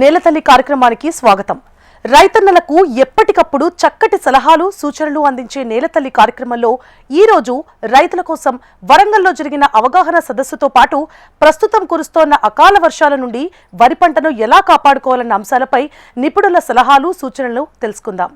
నేలతల్లి కార్యక్రమానికి స్వాగతం. రైతన్నలకు ఎప్పటికప్పుడు చక్కటి సలహాలు సూచనలు అందించే నేలతల్లి కార్యక్రమంలో ఈ రోజు రైతుల కోసం వరంగల్లో జరిగిన అవగాహన సదస్సుతో పాటు ప్రస్తుతం కురుస్తోన్న అకాల వర్షాల నుండి వరి పంటను ఎలా కాపాడుకోవాలన్న అంశాలపై నిపుణుల సలహాలు సూచనలు తెలుసుకుందాం.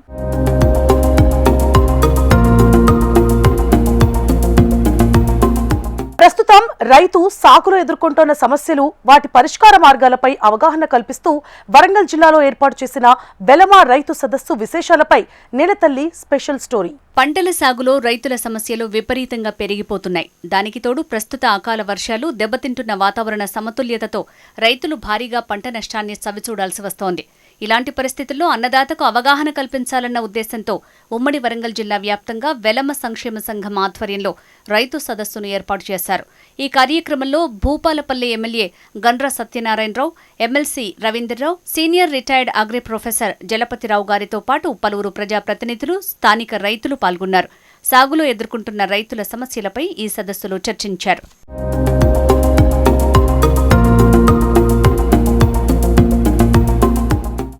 ప్రస్తుతం రైతు సాగులో ఎదుర్కొంటున్న సమస్యలు వాటి పరిష్కార మార్గాలపై అవగాహన కల్పిస్తూ వరంగల్ జిల్లాలో ఏర్పాటు చేసిన వెలమా రైతు సదస్సు విశేషాలపై నేలతల్లి స్పెషల్ స్టోరీ. పంటల సాగులో రైతుల సమస్యలు విపరీతంగా పెరిగిపోతున్నాయి. దానికి తోడు ప్రస్తుత అకాల వర్షాలు దెబ్బతింటున్న వాతావరణ సమతుల్యతతో రైతులు భారీగా పంట నష్టాన్ని చవిచూడాల్సి వస్తోంది. ఇలాంటి పరిస్థితుల్లో అన్నదాతకు అవగాహన కల్పించాలన్న ఉద్దేశంతో ఉమ్మడి వరంగల్ జిల్లా వ్యాప్తంగా వెలమ సంక్షేమ సంఘం ఆధ్వర్యంలో రైతు సదస్సును ఏర్పాటు చేశారు. ఈ కార్యక్రమంలో Bhupalpally MLA Gandra Satyanarayana Rao MLC Ravindra Rao senior retired agri professor Jalapathi Rao గారితో పాటు పలువురు ప్రజాప్రతినిధులు స్థానిక రైతులు పాల్గొన్నారు. సాగులో ఎదుర్కొంటున్న రైతుల సమస్యలపై ఈ సదస్సులో చర్చించారు.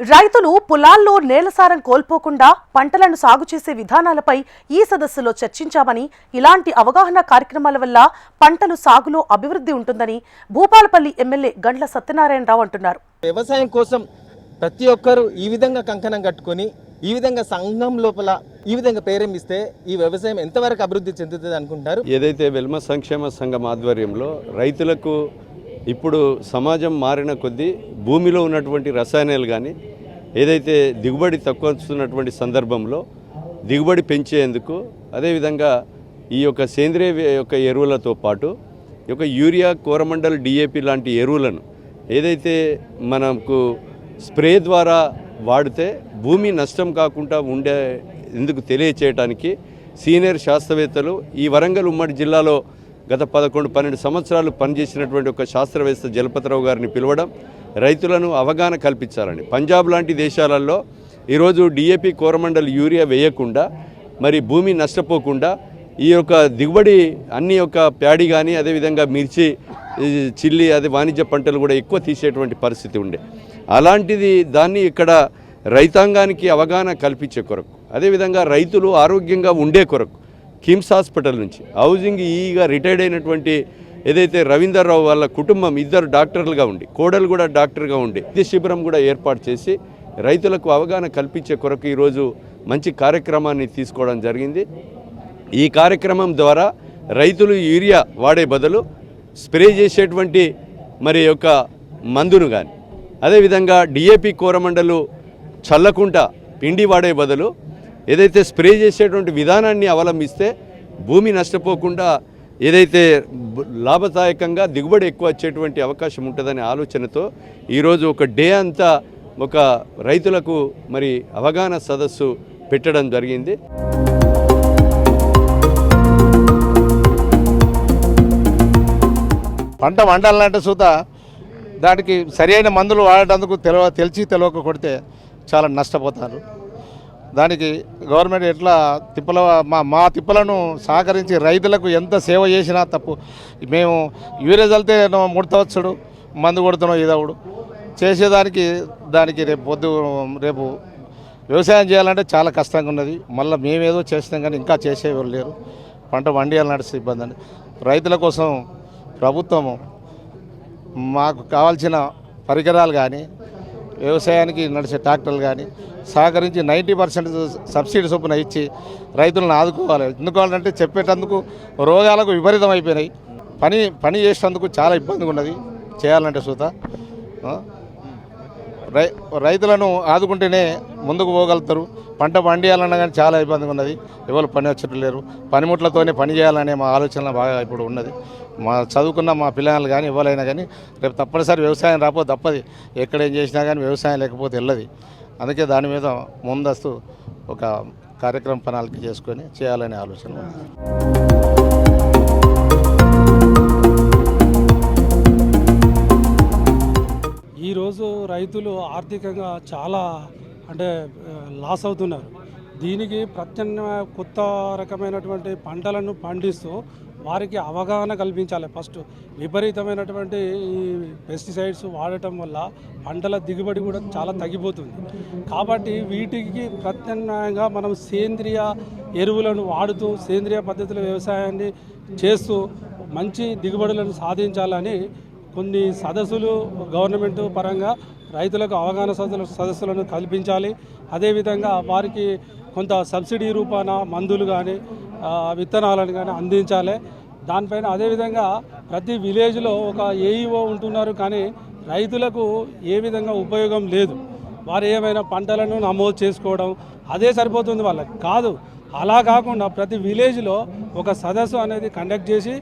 రైతులు పొలాల్లో నేలసారం కోల్పోకుండా పంటలను సాగు చేసే విధానాలపై ఈ సదస్సులో చర్చించామని ఇలాంటి అవగాహన కార్యక్రమాల వల్ల పంటలు సాగులో అభివృద్ధి ఉంటుందని భూపాలపల్లి ఎమ్మెల్యే గండ్ల సత్యనారాయణరావు అంటున్నారు. వ్యవసాయం కోసం ప్రతి ఒక్కరూ ఈ విధంగా కంకణం కట్టుకొని ఈ విధంగా సంఘం లోపల ఈ విధంగా ప్రేరేపిస్తే ఈ వ్యవసాయం ఎంతవరకు అభివృద్ధి చెందుతుంది అనుకుంటారు? ఏదైతే వెల్మ సంక్షేమ సంఘం ఆధ్వర్యంలో రైతులకు ఇప్పుడు సమాజం మారిన కొద్దీ భూమిలో ఉన్నటువంటి రసాయనాలు కానీ ఏదైతే దిగుబడి తక్కువ వస్తున్నటువంటి సందర్భంలో దిగుబడి పెంచేందుకు అదేవిధంగా ఈ యొక్క సేంద్రియ యొక్క ఎరువులతో పాటు ఈ యొక్క యూరియా కోరమండల్ డిఏపి లాంటి ఎరువులను ఏదైతే మనకు స్ప్రే ద్వారా వాడితే భూమి నష్టం కాకుండా ఉండే ఎందుకు తెలియచేయటానికి సీనియర్ శాస్త్రవేత్తలు ఈ వరంగల్ ఉమ్మడి జిల్లాలో గత పదకొండు పన్నెండు సంవత్సరాలు పనిచేసినటువంటి ఒక శాస్త్రవేత్త జలపతిరావు గారిని పిలవడం రైతులను అవగాహన కల్పించాలని. పంజాబ్ లాంటి దేశాలలో ఈరోజు డిఏపి కోరమండల్ యూరియా వేయకుండా మరి భూమి నష్టపోకుండా ఈ యొక్క దిగుబడి అన్ని యొక్క ప్యాడీ కానీ అదేవిధంగా మిర్చి చిల్లి అదే వాణిజ్య పంటలు కూడా ఎక్కువ తీసేటువంటి పరిస్థితి ఉండే. అలాంటిది దాన్ని ఇక్కడ రైతాంగానికి అవగాహన కల్పించే కొరకు అదేవిధంగా రైతులు ఆరోగ్యంగా ఉండే కొరకు కిమ్స్ హాస్పిటల్ నుంచి హౌసింగ్ ఈగా రిటైర్డ్ అయినటువంటి ఏదైతే రవీందర్రావు వాళ్ళ కుటుంబం ఇద్దరు డాక్టర్లుగా ఉండి కోడలు కూడా డాక్టర్గా ఉండి ఇది శిబిరం కూడా ఏర్పాటు చేసి రైతులకు అవగాహన కల్పించే కొరకు ఈరోజు మంచి కార్యక్రమాన్ని తీసుకోవడం జరిగింది. ఈ కార్యక్రమం ద్వారా రైతులు యూరియా వాడే బదులు స్ప్రే చేసేటువంటి మరి యొక్క మందును కానీ అదేవిధంగా డిఏపి కోరమండలు చల్లకుండా పిండి వాడే బదులు ఏదైతే స్ప్రే చేసేటువంటి విధానాన్ని అవలంబిస్తే భూమి నష్టపోకుండా ఏదైతే లాభదాయకంగా దిగుబడి ఎక్కువ వచ్చేటువంటి అవకాశం ఉంటుందనే ఆలోచనతో ఈరోజు ఒక డే అంతా ఒక రైతులకు మరి అవగాహన సదస్సు పెట్టడం జరిగింది. పంట వండాలంటే చూత దానికి సరి అయిన మందులు వాడేటందుకు తెలవ తెలిసి తెలియక కొడితే చాలా నష్టపోతారు. దానికి గవర్నమెంట్ ఎట్లా తిప్పల మా మా తిప్పలను సహకరించి రైతులకు ఎంత సేవ చేసినా తప్పు. మేము యూరేజ్ వెళ్తే ముడతవచ్చుడు మందు కొడుతున్నాం ఇదవుడు చేసేదానికి దానికి రేపు పొద్దు రేపు వ్యవసాయం చేయాలంటే చాలా కష్టంగా ఉన్నది. మళ్ళీ మేమేదో చేస్తాం కానీ ఇంకా చేసేవారు లేరు. పంట వండియాలంటే ఇబ్బంది అండి రైతుల కోసం ప్రభుత్వము మాకు కావాల్సిన పరికరాలు కానీ వ్యవసాయానికి నడిచే ట్రాక్టర్లు కానీ సహకరించి నైంటీ పర్సెంట్ సబ్సిడీ చొప్పున ఇచ్చి రైతులను ఆదుకోవాలి. ఎందుకంటే చెప్పేటందుకు రోగాలకు విపరీతం అయిపోయినాయి పని పని చేసేటందుకు చాలా ఇబ్బందిగా ఉన్నది. చేయాలంటే సూత. రై రైతులను ఆదుకుంటేనే ముందుకు పోగలుగుతారు. పంట పండియాలన్నా కానీ చాలా ఇబ్బందిగా ఉన్నది. ఎవరు పని వచ్చేట్టు లేరు. పనిముట్లతోనే పని చేయాలనే మా ఆలోచన బాగా ఇప్పుడు ఉన్నది. మా చదువుకున్న మా పిల్లలు కానీ ఇవ్వలైనా కానీ రేపు తప్పనిసరి వ్యవసాయం రాకపోతే తప్పది. ఎక్కడ ఏం చేసినా కానీ వ్యవసాయం లేకపోతే వెళ్ళదు అందుకే దాని మీద ముందస్తు ఒక కార్యక్రమ ప్రణాళిక చేసుకొని చేయాలనే ఆలోచన ఈరోజు రైతులు ఆర్థికంగా చాలా అంటే లాస్ అవుతున్నారు. దీనికి ప్రత్యామ్నాయ కొత్త రకమైనటువంటి పంటలను పండిస్తూ వారికి అవగాహన కల్పించాలి. ఫస్ట్ విపరీతమైనటువంటి ఈ పెస్టిసైడ్స్ వాడటం వల్ల పంటల దిగుబడి కూడా చాలా తగ్గిపోతుంది. కాబట్టి వీటికి ప్రత్యామ్నాయంగా మనం సేంద్రియ ఎరువులను వాడుతూ సేంద్రియ పద్ధతుల వ్యవసాయాన్ని చేస్తూ మంచి దిగుబడులను సాధించాలని కొన్ని సదస్సులు గవర్నమెంట్ పరంగా రైతులకు అవగాహన సదస్సులు సదస్సులను కల్పించాలి. అదేవిధంగా వారికి కొంత సబ్సిడీ రూపాన మందులు కానీ విత్తనాలను కానీ అందించాలి. దానిపైన అదేవిధంగా ప్రతి విలేజ్లో ఒక ఏఈఓ ఉంటున్నారు కానీ రైతులకు ఏ విధంగా ఉపయోగం లేదు. వారు ఏమైనా పంటలను నమోదు చేసుకోవడం అదే సరిపోతుంది వాళ్ళకి. కాదు అలా కాకుండా ప్రతి విలేజ్లో ఒక సదస్సు అనేది కండక్ట్ చేసి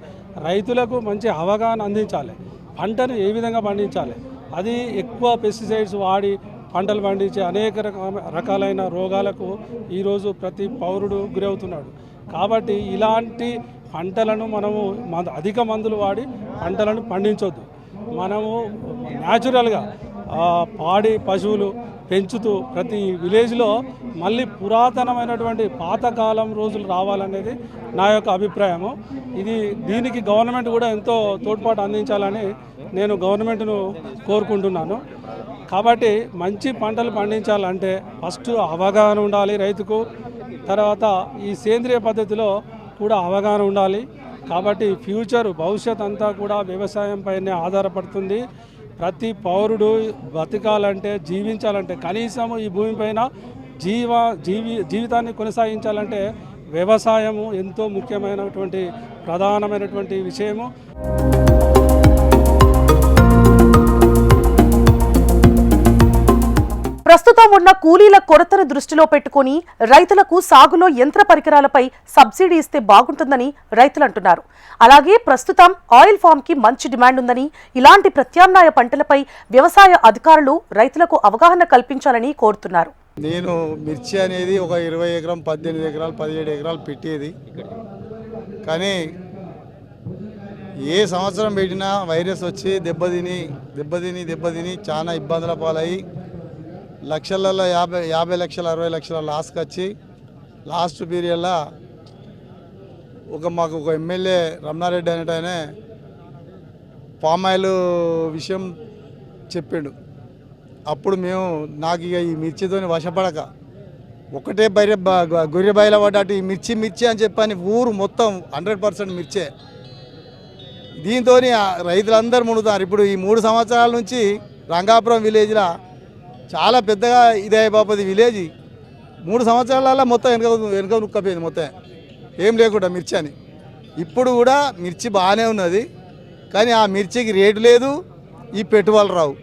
రైతులకు మంచి అవగాహన అందించాలి. పంటను ఏ విధంగా పండించాలి? అది ఎక్కువ పెస్టిసైడ్స్ వాడి పంటలు పండించే అనేక రకాలైన రోగాలకు ఈరోజు ప్రతి పౌరుడు గురవుతున్నాడు. కాబట్టి ఇలాంటి పంటలను మనము అధిక మందులు వాడి పంటలను పండించొద్దు. మనము న్యాచురల్గా పాడి పశువులు పెంచుతూ ప్రతి విలేజ్లో మళ్ళీ పురాతనమైనటువంటి పాతకాలం రోజులు రావాలనేది నా యొక్క అభిప్రాయము. ఇది దీనికి గవర్నమెంట్ కూడా ఎంతో తోడ్పాటు అందించాలని నేను గవర్నమెంట్ను కోరుకుంటున్నాను. కాబట్టి మంచి పంటలు పండించాలంటే ఫస్ట్ అవగాహన ఉండాలి రైతుకు. తర్వాత ఈ సేంద్రియ పద్ధతిలో కూడా అవగాహన ఉండాలి. కాబట్టి ఫ్యూచర్ భవిష్యత్ అంతా కూడా వ్యవసాయం పైనే ఆధారపడుతుంది. ప్రతి పౌరుడు బతకాలంటే జీవించాలంటే కనీసం ఈ భూమిపైన జీవ జీవి జీవితాన్ని కొనసాగించాలంటే వ్యవసాయము ఎంతో ముఖ్యమైనటువంటి ప్రధానమైనటువంటి విషయము. ప్రస్తుతం ఉన్న కూలీల కొరతను దృష్టిలో పెట్టుకుని రైతులకు సాగులో యంత్ర పరికరాలపై సబ్సిడీ ఇస్తే బాగుంటుందని రైతులు అంటున్నారు. అలాగే ప్రస్తుతం ఆయిల్ ఫామ్కి మంచి డిమాండ్ ఉందని ఇలాంటి ప్రత్యామ్నాయ పంటలపై వ్యవసాయ అధికారులు రైతులకు అవగాహన కల్పించాలని కోరుతున్నారు. నేను మిర్చి అనేది ఒక ఇరవై ఎకరం పద్దెనిమిది ఎకరాలు పదిహేడు ఎకరాలు పెట్టేది. కానీ ఏ సంవత్సరం పెట్టినా వైరస్ వచ్చి దెబ్బతిని దెబ్బతిని దెబ్బతిని చాలా ఇబ్బందుల పాలయ్యి లక్షలలో యాభై యాభై లక్షల అరవై లక్షల లాస్కి వచ్చి లాస్ట్ పీరియడ్లో ఒక మాకు ఒక ఎమ్మెల్యే రమణారెడ్డి అనేటనే పామ్ ఆయిల్ విషయం చెప్పిండు. అప్పుడు మేము నాకు ఇక ఈ మిర్చితోని వశపడక ఒకటే బైర బ- గొర్రె బయల పడ్డట్టు ఈ మిర్చి మిర్చి అని చెప్పని ఊరు మొత్తం హండ్రెడ్ పర్సెంట్ మిర్చే. దీంతో రైతులందరూ మునుగుతారు. ఇప్పుడు ఈ మూడు సంవత్సరాల నుంచి రంగాపురం విలేజ్లో చాలా పెద్దగా ఇదే బాపది విలేజ్. మూడు సంవత్సరాలలో మొత్తం వెనక వెనక నుక్కపోయింది మొత్తం. ఏం లేకుండా మిర్చి అని. ఇప్పుడు కూడా మిర్చి బాగానే ఉన్నది. కానీ ఆ మిర్చికి రేటు లేదు ఈ పెట్టుబడులు రావు.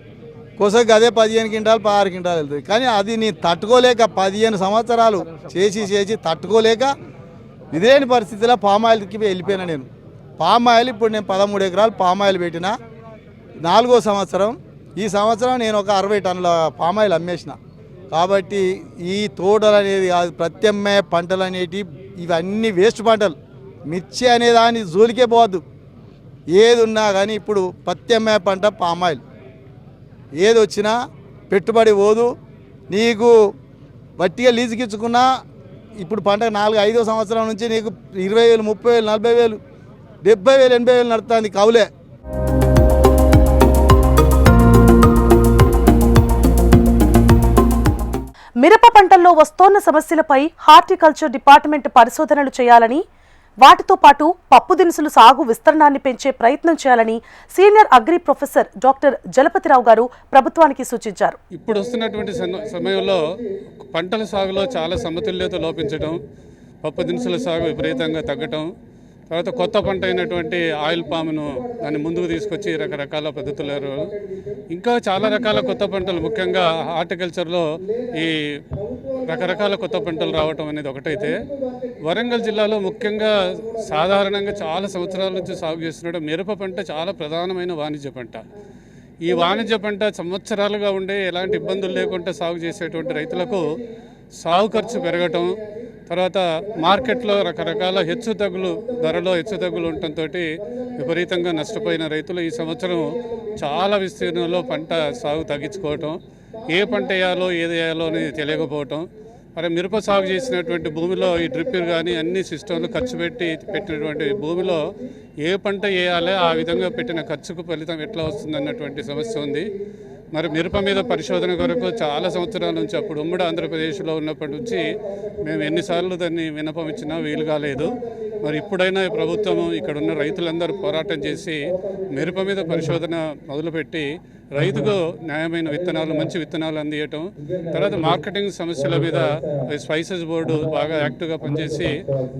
కొసకి అదే పదిహేను క్వింటాలు పదహారు క్వింటాలు వెళ్తుంది. కానీ అది నేను తట్టుకోలేక పదిహేను సంవత్సరాలు చేసి చేసి తట్టుకోలేక ఇదేని పరిస్థితిలో పామాయిల్కి వెళ్ళిపోయినా నేను. పామాయిల్ ఇప్పుడు నేను పదమూడు ఎకరాలు పామాయిల్ పెట్టిన నాలుగో సంవత్సరం ఈ సంవత్సరం నేను ఒక అరవై టన్నుల పామాయిల్ అమ్మేసిన. కాబట్టి ఈ తోటలు అనేది కాదు ప్రత్యామ్నాయ పంటలు అనేటివి ఇవన్నీ వేస్ట్ పంటలు. మిర్చి అనే దాని జోలికే పోవద్దు. ఏది ఉన్నా కానీ ఇప్పుడు ప్రత్యామ్నాయ పంట పామాయిల్. ఏది వచ్చినా పెట్టుబడి పోదు. నీకు వట్టిగా లీజుకిచ్చుకున్నా ఇప్పుడు పంట నాలుగు ఐదో సంవత్సరం నుంచి నీకు ఇరవై వేలు ముప్పై వేలు నలభై వేలు డెబ్బై వేలు ఎనభై వేలు నడుస్తుంది కౌలే. మిరప పంటల్లో వస్తోన్న సమస్యలపై హార్టికల్చర్ డిపార్ట్మెంట్ పరిశోధనలు చేయాలని వాటితో పాటు పప్పు దినుసులు సాగు విస్తరణాన్ని పెంచే ప్రయత్నం చేయాలని senior agri professor doctor Jalapathi Rao గారు ప్రభుత్వానికి సూచించారు. ఇప్పుడు వస్తున్నటువంటి సమయంలో పంటల సాగులో చాలా సమతుల్యత లోపించడం పప్పు దినుసుల సాగు విపరీతంగా తగ్గటం తర్వాత కొత్త పంట అయినటువంటి ఆయిల్ పామును దాన్ని ముందుకు తీసుకొచ్చి రకరకాల పద్ధతులు ఇంకా చాలా రకాల కొత్త పంటలు ముఖ్యంగా హార్టికల్చర్లో ఈ రకరకాల కొత్త పంటలు రావటం అనేది ఒకటైతే. వరంగల్ జిల్లాలో ముఖ్యంగా సాధారణంగా చాలా సంవత్సరాల నుంచి సాగు చేస్తున్నాడు మిరప పంట చాలా ప్రధానమైన వాణిజ్య పంట. ఈ వాణిజ్య పంట సంవత్సరాలుగా ఉండే ఎలాంటి ఇబ్బందులు లేకుండా సాగు చేసేటువంటి రైతులకు సాగు ఖర్చు పెరగటం తర్వాత మార్కెట్లో రకరకాల హెచ్చుతగ్గులు ధరలో హెచ్చుతగ్గులు ఉండటంతో విపరీతంగా నష్టపోయిన రైతులు ఈ సంవత్సరం చాలా విస్తీర్ణంలో పంట సాగు తగ్గించుకోవటం ఏ పంట వేయాలో ఏది వేయాలో అనేది తెలియకపోవటం. మరి మిరప సాగు చేసినటువంటి భూమిలో ఈ డ్రిప్పర్ కానీ అన్ని సిస్టంలు ఖర్చు పెట్టి పెట్టినటువంటి భూమిలో ఏ పంట వేయాలో ఆ విధంగా పెట్టిన ఖర్చుకు ఫలితం ఎట్లా వస్తుంది అన్నటువంటి సమస్య ఉంది. మరి మిరప మీద పరిశోధన కొరకు చాలా సంవత్సరాల నుంచి అప్పుడు ఉమ్మడి ఆంధ్రప్రదేశ్లో ఉన్నప్పటి నుంచి మేము ఎన్నిసార్లు దాన్ని వినపం ఇచ్చినా వీలు కాలేదు. మరి ఇప్పుడైనా ప్రభుత్వం ఇక్కడ ఉన్న రైతులందరూ పోరాటం చేసి మిరప మీద పరిశోధన మొదలుపెట్టి రైతుకు న్యాయమైన విత్తనాలు మంచి విత్తనాలు అందియటం తర్వాత మార్కెటింగ్ సమస్యల మీద స్పైసెస్ బోర్డు బాగా యాక్టివ్గా పనిచేసి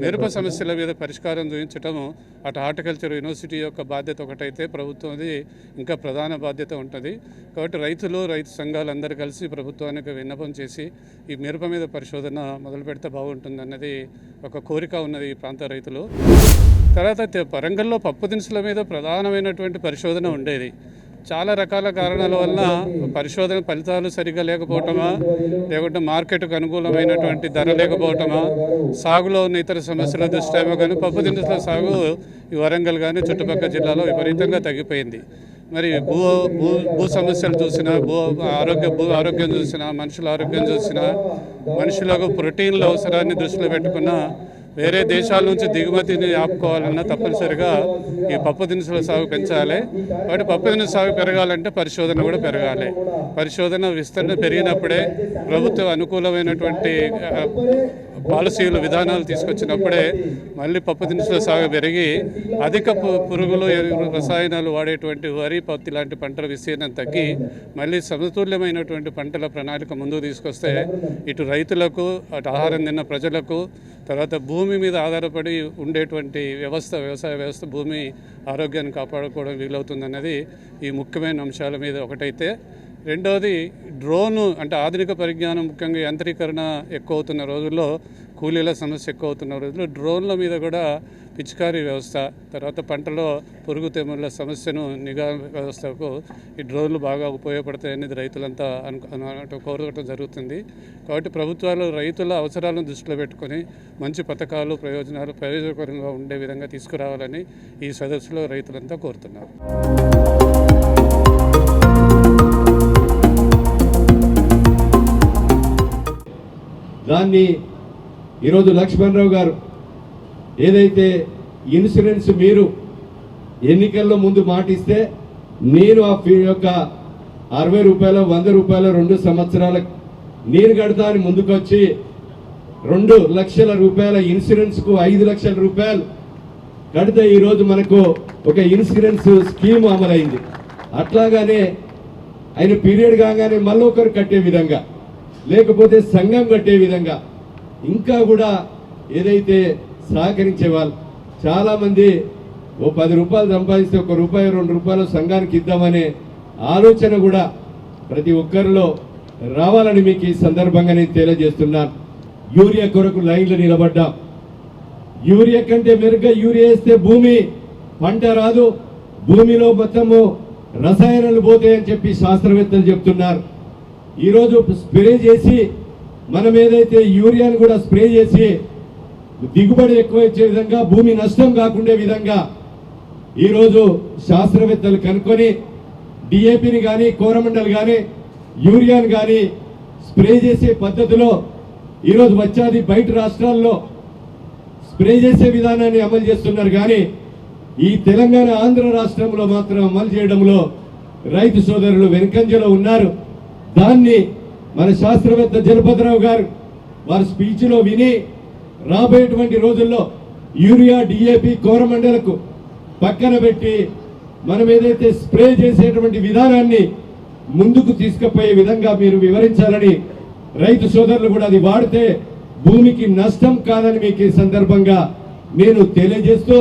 మిరప సమస్యల మీద పరిష్కారం చూపించటం అటు హార్టికల్చర్ యూనివర్సిటీ యొక్క బాధ్యత ఒకటైతే ప్రభుత్వంది ఇంకా ప్రధాన బాధ్యత ఉంటుంది. కాబట్టి రైతులు రైతు సంఘాలు అందరూ కలిసి ప్రభుత్వానికి విన్నపం చేసి ఈ మిరప మీద పరిశోధన మొదలు పెడితే బాగుంటుంది అన్నది ఒక కోరిక ఉన్నది ఈ ప్రాంత రైతులు. తర్వాత వరంగల్లో పప్పు దినుసుల మీద ప్రధానమైనటువంటి పరిశోధన ఉండేది. చాలా రకాల కారణాల వల్ల పరిశోధన ఫలితాలు సరిగ్గా లేకపోవటమా లేకుంటే మార్కెట్కు అనుకూలమైనటువంటి ధర లేకపోవటమా సాగులో ఉన్న ఇతర సమస్యల దృష్ట్యామో కానీ పప్పు దినుసుల సాగు ఈ వరంగల్ కానీ చుట్టుపక్కల జిల్లాలో విపరీతంగా తగ్గిపోయింది. మరి భూ భూ భూ సమస్యలు చూసినా భూ ఆరోగ్య భూ ఆరోగ్యం చూసినా మనుషుల ఆరోగ్యం చూసినా మనుషులకు ప్రోటీన్ల అవసరాన్ని దృష్టిలో పెట్టుకున్న వేరే దేశాల నుంచి దిగుమతిని ఆపుకోవాలన్నా తప్పనిసరిగా ఈ పప్పు దినుసుల సాగు పెంచాలి. కాబట్టి పప్పు దినుసు సాగు పెరగాలంటే పరిశోధన కూడా పెరగాలి. పరిశోధన విస్తరణ పెరిగినప్పుడే ప్రభుత్వం అనుకూలమైనటువంటి పాలసీలు విధానాలు తీసుకొచ్చినప్పుడే మళ్ళీ పప్పు దినుసుల సాగు పెరిగి అధిక పురుగులు ఎరువులు, రసాయనాలు వాడేటువంటి వరి పత్తి లాంటి పంటల విస్తీర్ణం తగ్గి మళ్ళీ సమతుల్యమైనటువంటి పంటల ప్రణాళిక ముందుకు తీసుకొస్తే ఇటు రైతులకు అటు ఆహారం తిన్న ప్రజలకు తర్వాత భూమి మీద ఆధారపడి ఉండేటువంటి వ్యవస్థ వ్యవసాయ వ్యవస్థ భూమి ఆరోగ్యాన్ని కాపాడుకోవడం వీలవుతుందన్నది ఈ ముఖ్యమైన అంశాల మీద ఒకటైతే రెండవది డ్రోను అంటే ఆధునిక పరిజ్ఞానం ముఖ్యంగా యంత్రీకరణ ఎక్కువ అవుతున్న రోజుల్లో కూలీల సమస్య ఎక్కువ అవుతున్న రోజుల్లో డ్రోన్ల మీద కూడా పిచికారీ వ్యవస్థ తర్వాత పంటలో పురుగు తెగుళ్ళ సమస్యను నిఘా వ్యవస్థకు ఈ డ్రోన్లు బాగా ఉపయోగపడతాయనేది రైతులంతా అను అను- కోరటం జరుగుతుంది. కాబట్టి ప్రభుత్వాలు రైతుల అవసరాలను దృష్టిలో పెట్టుకొని మంచి పథకాలు ప్రయోజనాలు ప్రయోజనకరంగా ఉండే విధంగా తీసుకురావాలని ఈ సదస్సులో రైతులంతా కోరుతున్నారు. దాన్ని ఈరోజు లక్ష్మణరావు గారు ఏదైతే ఇన్సూరెన్స్ మీరు ఎన్నికల్లో ముందు మాటిస్తే నేను ఆ ఫీ యొక్క అరవై రూపాయలు వంద రూపాయలు రెండు సంవత్సరాల నేను కడతా అని ముందుకొచ్చి రెండు లక్షల రూపాయల ఇన్సూరెన్స్కు ఐదు లక్షల రూపాయలు కడితే ఈరోజు మనకు ఒక ఇన్సూరెన్స్ స్కీమ్ అమలైంది. అట్లాగానే ఆయన పీరియడ్ కాగానే మళ్ళీ ఒకరు కట్టే విధంగా లేకపోతే సంఘం కట్టే విధంగా ఇంకా కూడా ఏదైతే సహకరించే వాళ్ళు చాలామంది ఓ పది రూపాయలు సంపాదిస్తే ఒక రూపాయి రెండు రూపాయలు సంఘానికి ఇద్దామనే ఆలోచన కూడా ప్రతి ఒక్కరిలో రావాలని మీకు ఈ సందర్భంగా నేను తెలియజేస్తున్నాను. యూరియా కొరకు లైన్లు నిలబడ్డాం. యూరియా కంటే మెరుగ్గా యూరియా వేస్తే భూమి పంట రాదు. భూమిలో మొత్తము రసాయనాలు పోతాయని చెప్పి శాస్త్రవేత్తలు చెప్తున్నారు. ఈరోజు స్ప్రే చేసి మనం ఏదైతే యూరియాను కూడా స్ప్రే చేసి దిగుబడి ఎక్కువ వచ్చే విధంగా భూమి నష్టం కాకుండా విధంగా ఈరోజు శాస్త్రవేత్తలు కనుక్కొని డిఏపిని కానీ కోరమండల్ కానీ యూరియాని కానీ స్ప్రే చేసే పద్ధతిలో ఈరోజు వచ్చాది బయట రాష్ట్రాల్లో స్ప్రే చేసే విధానాన్ని అమలు చేస్తున్నారు. కానీ ఈ తెలంగాణ ఆంధ్ర రాష్ట్రంలో మాత్రం అమలు చేయడంలో రైతు సోదరులు వెనుకంజలో ఉన్నారు. దాన్ని మన శాస్త్రవేత్త జలపతిరావు గారు వారి స్పీచ్లో విని రాబోయేటువంటి రోజుల్లో యూరియా డిఏపి కోరమండలకు పక్కన పెట్టి మనం ఏదైతే స్ప్రే చేసేటువంటి విధానాన్ని ముందుకు తీసుకుపోయే విధంగా మీరు వివరించాలని రైతు సోదరులు కూడా అది వాడితే భూమికి నష్టం కాదని మీకు ఈ సందర్భంగా నేను తెలియజేస్తూ